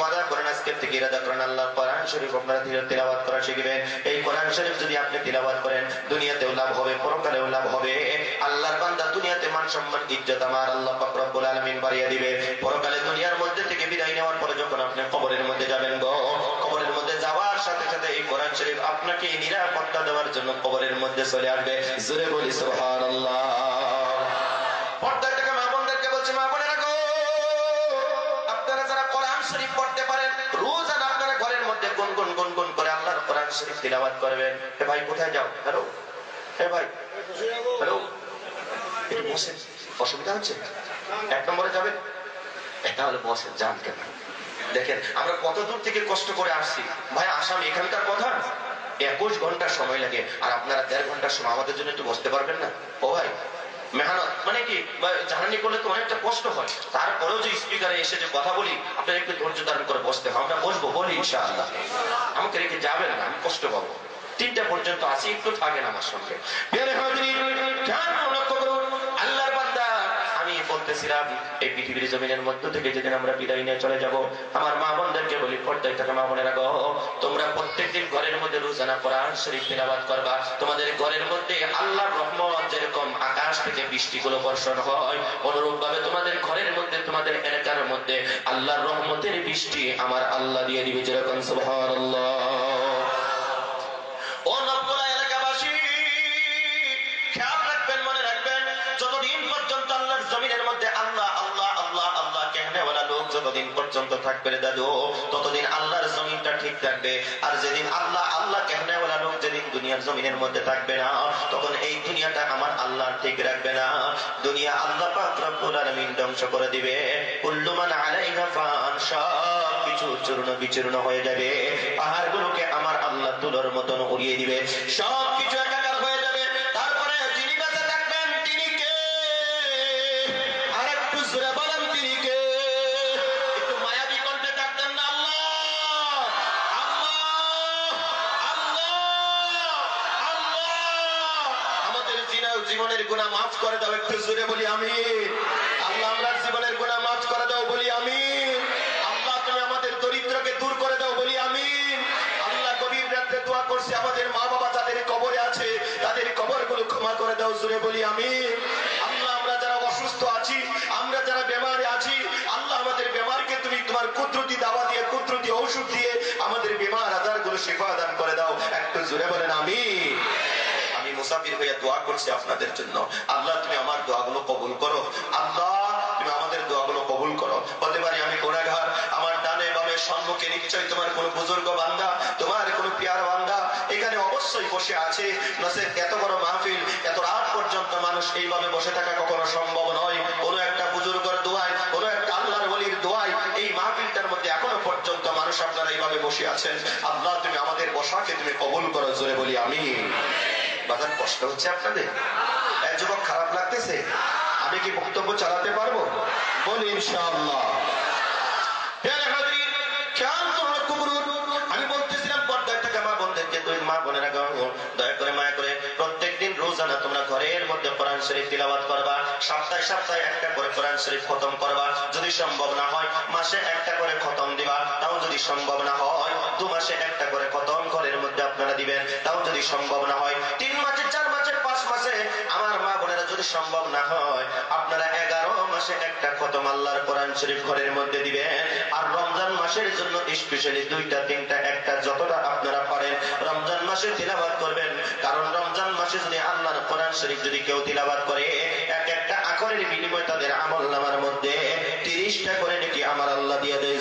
ওয়াদা করেন, আজকের থেকে ইরাদা করেন আল্লাহ কোরআন শরীফ আপনারা ধীরে তিলাওয়াত করা শিখবেন। এই কোরআন শরীফ যদি আপনি তিলাওয়াত করেন, দুনিয়াতেও লাভ হবে, পরকালেও লাভ হবে। আল্লাহর বান্দা দুনিয়াতে মান সম্মান, ইজ্জত আমার আল্লাহ পাক রব্বুল আলামিন বাড়িয়ে দিবে। পরকালে দুনিয়ার মধ্যে থেকে বিদায় নেওয়ার পরে যখন আপনি কবরের মধ্যে যাবেন গো, কবরের মধ্যে যাওয়ার সাথে সাথে এই কোরআন শরীফ আপনাকে নিরাপত্তা দেওয়ার জন্য কবরের মধ্যে চলে আসবে। জোরে বলি, সুবহানাল্লাহ। শরীফ পড়তে পারেন। আপনারা ঘরের মধ্যে গুনগুন গুনগুন করে আল্লাহর কোরআন শরীফ করবেন। ভাই, কোথায় যাও? হ্যালো? ভাই? হ্যালো? বসেন। অসুবিধা হচ্ছে? এক নম্বরে যাবেন? বসেন, যান কেন? দেখেন, আমরা কত দূর থেকে কষ্ট করে আসছি। ভাই, আসাম এখানকার কথা একুশ ঘণ্টা সময় লাগে। আর আপনারা দেড় ঘণ্টার সময় আমাদের জন্য একটু বসতে পারবেন না? ও ভাই মেহনত মানে কি, বা জানানি করলে তো অনেকটা কষ্ট হয়। তারপরেও যে স্পিকারে এসে যে কথা বলি আপনার একটু ধৈর্য ধারণ করে বসতে হবে। আমরা বসবো, বলি ইনশাআল্লাহ। আমাকে রেখে যাবেন না, আমি কষ্ট পাবো। তিনটা পর্যন্ত আসি একটু থাকেন আমার সঙ্গে। আমি বলতেছিলাম, এই পৃথিবীর জমিনের মধ্য থেকে যেদিন আমরা বিদায় নিয়ে চলে যাব, আমার মা বোনদেরকে বলি, পর্দায় থাকা মা বোনেরা গো মধ্যে কোরআন শরীফ তিলাওয়াত করবা। তোমাদের ঘরের মধ্যে আল্লাহর রহমত যেরকম আকাশ থেকে বৃষ্টিগুলো বর্ষণ হয় অনুরূপ ভাবে তোমাদের ঘরের মধ্যে, তোমাদের এলাকার মধ্যে আল্লাহর রহমতের বৃষ্টি আমার আল্লাহ দিয়ে দিবে যেরকম, সুবহানাল্লাহ। যতদিন পর্যন্ত থাকবে রে দাদু, ততদিন আল্লাহর জমিনটা ঠিক থাকবে। আর যেদিন আল্লাহ আল্লাহ কেহনেওয়ালা লোক যেদিন দুনিয়ার জমিনের মধ্যে থাকবে না, তখন এই দুনিয়াটা আমার আল্লাহ ঠিক রাখবে না। দুনিয়া আল্লাহ পাক রব্বুল আলামিন ধ্বংস করে দিবে। কুল্লু মান চূর্ণ বিচূর্ণ হয়ে যাবে। পাহাড়গুলোকে আমার আল্লাহ তুলোর মতন উড়িয়ে দিবে। সব কিছু জীবনের গুণা মাফ করে দাও, একটু জোরে বলি আমি আল্লাহ আমরা জীবনের গুণা মাফ করে দাও, বলি আমি আল্লাহ, তুমি আমাদের দরিদ্রকে দূর করে দাও, বলি আমি আল্লাহ, গভীর রাত্রে দোয়া করছি, আমাদের মা বাবা যাদের কবরে আছে, তাদের কবরগুলো ক্ষমা করে দাও জুড়ে বলি আমি আল্লাহ, আমরা যারা অসুস্থ আছি, আমরা যারা বেমারে আছি, আল্লাহ, আমাদের বেমারকে তুমি তোমার কুদরতি দাওয়া দিয়ে, কুদরতি ঔষধ দিয়ে আমাদের বেমার আজারগুলো শেফা দান করে দাও, একটু জুড়ে বলেন আমি মুসাফির হয়ে দোয়া করছি আপনাদের জন্য। আল্লাহ, তুমি আমার দোয়াগুলো কবুল করো। আল্লাহ, তুমি আমাদের দোয়াগুলো কবুল করো। হতে পারি, আমি গোড়াঘাট আমার ডানে বামে সম্মুখে নিশ্চয়ই তোমার কোন বুজুর্গ বান্দা, তোমার কোন পিয়ার বান্দা এখানে অবশ্যই বসে আছে। এত বড় মাহফিল, এত রাত পর্যন্ত মানুষ এইভাবে বসে থাকা কখনো সম্ভব নয়। কোন একটা বুজুর্গর দোয়ায়, কোন একটা আল্লাহর বলির দোয়ায় এই মাহফিলটার মধ্যে এখনও পর্যন্ত মানুষ আপনারা এইভাবে বসে আছেন। আল্লাহ, তুমি আমাদের বসাকে তুমি কবুল করো, জোরে বলি আমি বাজার কষ্ট হচ্ছে আপনাদের? এক যুবক খারাপ লাগতেছে। আমি কি বক্তব্য চালাতে পারব? বলি ইনশাআল্লাহ। দয়া করে, মায়া করে প্রত্যেকদিন তোমরা ঘরের মধ্যে সপ্তাহে সপ্তাহে একটা করে খতম যদি সম্ভব না হয়, মাসে একটা করে খতম দিবা, তাও যদি সম্ভব না হয় দু মাসে একটা করে খতম ঘরের মধ্যে আপনারা দিবেন, তাও যদি সম্ভব না হয়। তিন মাসে, চার মাসে, পাঁচ মাসে, আমার মা বোনেরা যদি সম্ভব না হয়, আপনারা এগারো মাসে একটা খতম আল্লাহর কোরআন শরীফ ঘরের মধ্যে দিবেন। আর রমজান মাসের জন্য স্পেশালি দুইটা, তিনটা, একটা, যতটা আপনারা পারেন, রমজান মাসে তিলাবাত করবেন। কারণ রমজান মাসে যদি আল্লাহর কোরআন শরীফ যদি কেউ তিলাবাত করে, এক একটা আকরের বিনিময় তাদের আমল নামার মধ্যে তিরিশটা করে নাকি আমার আল্লাহ দিয়ে দেয়